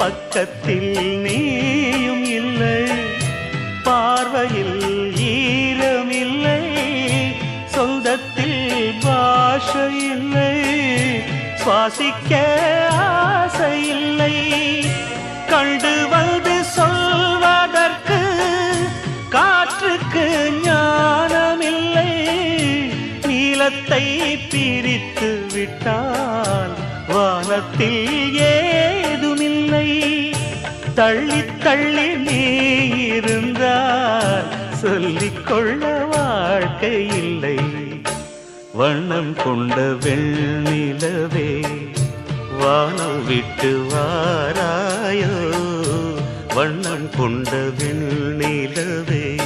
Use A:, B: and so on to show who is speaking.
A: பக்கத்தில் நீயும் இல்லை. பார்வையில் ஈரம் இல்லை சொந்தத்தில் பாஷை இல்லை சுவாசிக்க ஆசை இல்லை கண்டு வந்து சொல்வதற்கு காற்றுக்கு ஞானமில்லை. நீளத்தை பிரித்து விட்டால் வானத்தில் ஏ தள்ளி தள்ளி நீ இருந்தால் சொல்லிக்கொள்ள வாழ்க்கை இல்லை. வண்ணம் கொண்ட வெண்ணிலவே வானம் விட்டு வாராயோ. வண்ணம் கொண்ட வெண்ணிலவே